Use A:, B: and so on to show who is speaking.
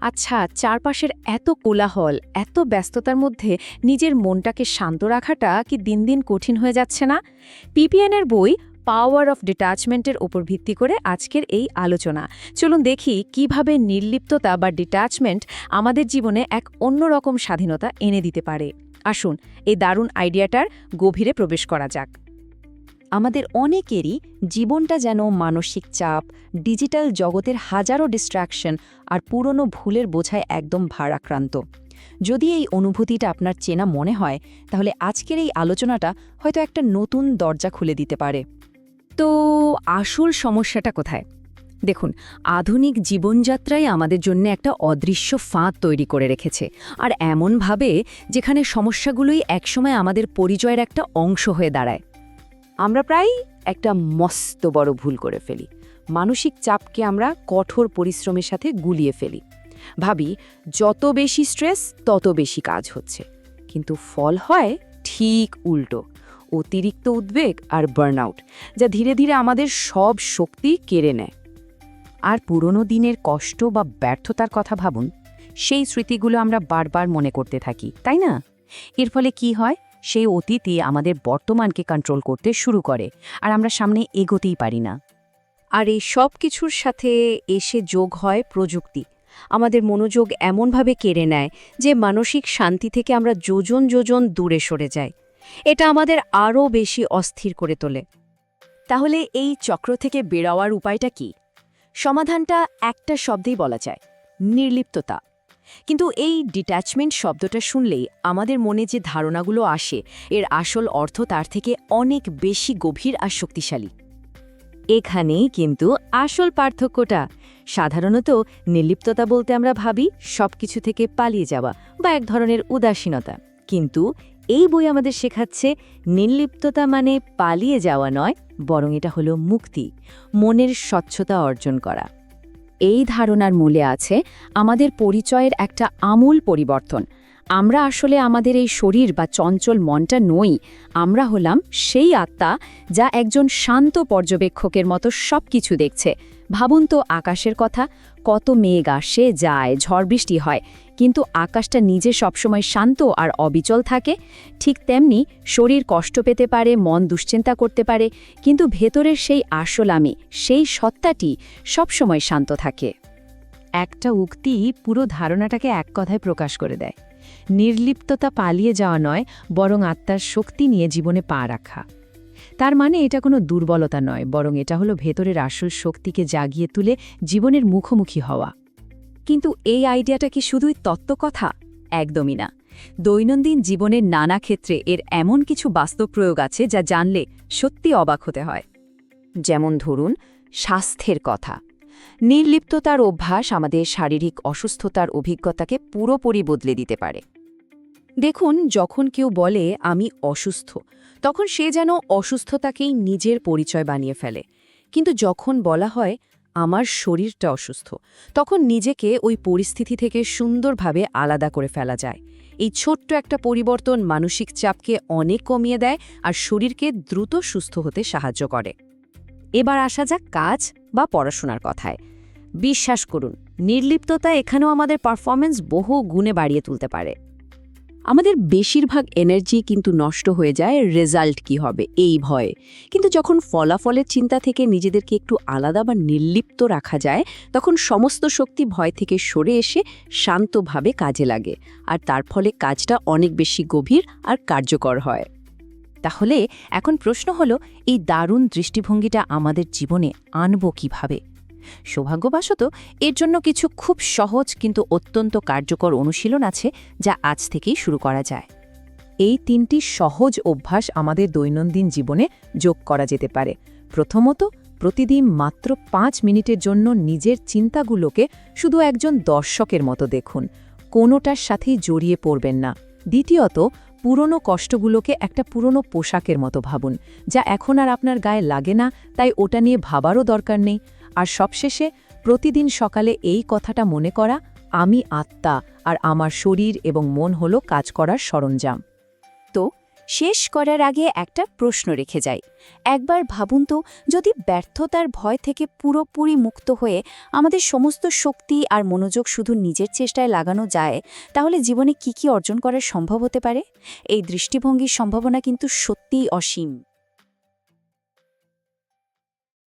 A: আচ্ছা চারপাশের এত কোলাহল, এত ব্যস্ততার মধ্যে নিজের মনটাকে শান্ত রাখাটা কি দিন দিন কঠিন হয়ে যাচ্ছে না? পিপিএনের বই পাওয়ার অফ ডিট্যাচমেন্টের ওপর ভিত্তি করে আজকের এই আলোচনা। চলুন দেখি কীভাবে নির্লিপ্ততা বা ডিট্যাচমেন্ট আমাদের জীবনে এক অন্যরকম স্বাধীনতা এনে দিতে পারে। আসুন, এই দারুণ আইডিয়াটার গভীরে প্রবেশ করা যাক।
B: আমাদের অনেকেরই জীবনটা যেন মানসিক চাপ, ডিজিটাল জগতের হাজারো ডিস্ট্র্যাকশন আর পুরনো ভুলের বোঝায় একদম ভারাক্রান্ত। যদি এই অনুভূতিটা আপনার চেনা মনে হয়, তাহলে আজকের এই আলোচনাটা হয়তো একটা নতুন দরজা খুলে দিতে পারে।
A: তো আসল সমস্যাটা কোথায়? দেখুন, আধুনিক জীবনযাত্রাই আমাদের জন্য একটা অদৃশ্য ফাঁদ তৈরি করে রেখেছে। আর এমনভাবে যেখানে সমস্যাগুলোই একসময় আমাদের পরিচয়ের একটা অংশ হয়ে দাঁড়ায়।
B: আমরা প্রায় একটা মস্ত বড় ভুল করে ফেলি। মানসিক চাপকে আমরা কঠোর পরিশ্রমের সাথে গুলিয়ে ফেলি। ভাবি, যত বেশি স্ট্রেস তত বেশি কাজ হচ্ছে। কিন্তু ফল হয় ঠিক উল্টো। অতিরিক্ত উদ্বেগ আর বার্নআউট যা ধীরে ধীরে আমাদের সব শক্তি কেড়ে নেয়। আর পুরনো দিনের কষ্ট বা ব্যর্থতার কথা ভাবুন, সেই স্মৃতিগুলো আমরা বারবার মনে করতে থাকি, তাই না? এর ফলে কি হয়? সেই অতীতই আমাদের বর্তমানকে কন্ট্রোল করতে শুরু করে, আর আমরা সামনে এগোতেই পারি না। আর এই সব কিছুর সাথে এসে যোগ হয় প্রযুক্তি। আমাদের মনোযোগ এমনভাবে কেড়ে নেয় যে মানসিক শান্তি থেকে আমরা যোজন যোজন দূরে সরে যাই। এটা আমাদের আরও বেশি অস্থির করে তোলে। তাহলে এই চক্র থেকে বেরোয়ার উপায়টা কি? সমাধানটা একটা শব্দেই বলা যায়, নির্লিপ্ততা। কিন্তু এই ডিট্যাচমেন্ট শব্দটা শুনলেই আমাদের মনে যে ধারণাগুলো আসে, এর আসল অর্থ তার থেকে অনেক বেশি গভীর আর শক্তিশালী। এখানেই কিন্তু আসল পার্থক্যটা। সাধারণত নির্লিপ্ততা বলতে আমরা ভাবি সবকিছু থেকে পালিয়ে যাওয়া বা এক ধরনের উদাসীনতা। কিন্তু এই বই আমাদের শেখাচ্ছে নির্লিপ্ততা মানে পালিয়ে যাওয়া নয়, বরং এটা হলো মুক্তি, মনের স্বচ্ছতা অর্জন করা। এই ধারণার মূলে আছে আমাদের পরিচয়ের একটা আমূল পরিবর্তন আমরা আসলে আমাদের এই শরীর বা চঞ্চল মনটা নই, আমরা হলাম সেই আত্মা যা একজন শান্ত পর্যবেক্ষকের মতো সব কিছু দেখছে। ভাবুন তো আকাশের কথা, কত মেঘ আসে, যায়, ঝড় বৃষ্টি হয়, কিন্তু আকাশটা নিজে সবসময় শান্ত আর অবিচল থাকে। ঠিক তেমনি শরীর কষ্ট পেতে পারে, মন দুশ্চিন্তা করতে পারে, কিন্তু ভেতরের সেই আসল আমি, সেই সত্তাটি সবসময় শান্ত থাকে। একটা উক্তি পুরো ধারণাটাকে এক কথায় প্রকাশ করে দেয়। নির্লিপ্ততা পালিয়ে যাওয়া নয়, বরং আত্মার শক্তি নিয়ে জীবনে পা রাখা। তার মানে এটা কোনো দুর্বলতা নয়, বরং এটা হলো ভেতরের আসল শক্তিকে জাগিয়ে তুলে জীবনের মুখোমুখি হওয়া। কিন্তু এই আইডিয়াটা কি শুধুই তত্ত্বকথা? একদমই না। দৈনন্দিন জীবনের নানা ক্ষেত্রে এর এমন কিছু বাস্তব প্রয়োগ আছে যা জানলে সত্যি অবাক হতে হয়। যেমন ধরুন, স্বাস্থ্যের কথা। নির্লিপ্ততার অভ্যাস আমাদের শারীরিক অসুস্থতার অভিজ্ঞতাকে পুরোপুরি বদলে দিতে পারে। দেখুন, যখন কেউ বলে, আমি অসুস্থ, তখন সে যেন অসুস্থতাকেই নিজের পরিচয় বানিয়ে ফেলে। কিন্তু যখন বলা হয়, আমার শরীরটা অসুস্থ, তখন নিজেকে ওই পরিস্থিতি থেকে সুন্দরভাবে আলাদা করে ফেলা যায়। এই ছোট্ট একটা পরিবর্তন মানসিক চাপকে অনেক কমিয়ে দেয় আর শরীরকে দ্রুত সুস্থ হতে সাহায্য করে। এবার আসা যাক কাজ বা পড়াশোনার কথায়। বিশ্বাস করুন, নির্লিপ্ততা এখানেও আমাদের পারফরমেন্স বহু গুণে বাড়িয়ে তুলতে পারে। আমাদের বেশিরভাগ এনার্জি কিন্তু নষ্ট হয়ে যায় রেজাল্ট কি হবে, এই ভয়ে। কিন্তু যখন ফলাফলের চিন্তা থেকে নিজেদেরকে একটু আলাদা বা নির্লিপ্ত রাখা যায়, তখন সমস্ত শক্তি ভয় থেকে সরে এসে শান্তভাবে কাজে লাগে। আর তার ফলে কাজটা অনেক বেশি গভীর আর কার্যকর হয়। তাহলে এখন প্রশ্ন হলো, এই দারুণ দৃষ্টিভঙ্গিটা আমাদের জীবনে আনব কীভাবে? সৌভাগ্যবশত এর জন্য কিছু খুব সহজ কিন্তু অত্যন্ত কার্যকর অনুশীলন আছে যা আজ থেকেই শুরু করা যায়। এই তিনটি সহজ অভ্যাস আমাদের দৈনন্দিন জীবনে যোগ করা যেতে পারে। প্রথমত, প্রতিদিন মাত্র পাঁচ মিনিটের জন্য নিজের চিন্তাগুলোকে শুধু একজন দর্শকের মতো দেখুন। কোনোটার সাথেই জড়িয়ে পড়বেন না। দ্বিতীয়ত পুরনো কষ্টগুলোকে একটা পুরনো পোশাকের মতো ভাবুন, যা এখন আর আপনার গায়ে লাগে না, তাই ওটা নিয়ে ভাবারও দরকার নেই। আর সবশেষে, প্রতিদিন সকালে এই কথাটা মনে করা, আমি আত্মা, আর আমার শরীর এবং মন হলো কাজ করার সরঞ্জাম। তো
C: শেষ করার আগে একটা প্রশ্ন রেখে যাই। একবার ভাবুন তো, যদি ব্যর্থতার ভয় থেকে পুরোপুরি মুক্ত হয়ে আমাদের সমস্ত শক্তি আর মনোযোগ শুধু নিজের চেষ্টায় লাগানো যায়, তাহলে জীবনে কি কি অর্জন করা সম্ভব হতে পারে? এই দৃষ্টিভঙ্গির সম্ভাবনা কিন্তু সত্যিই অসীম।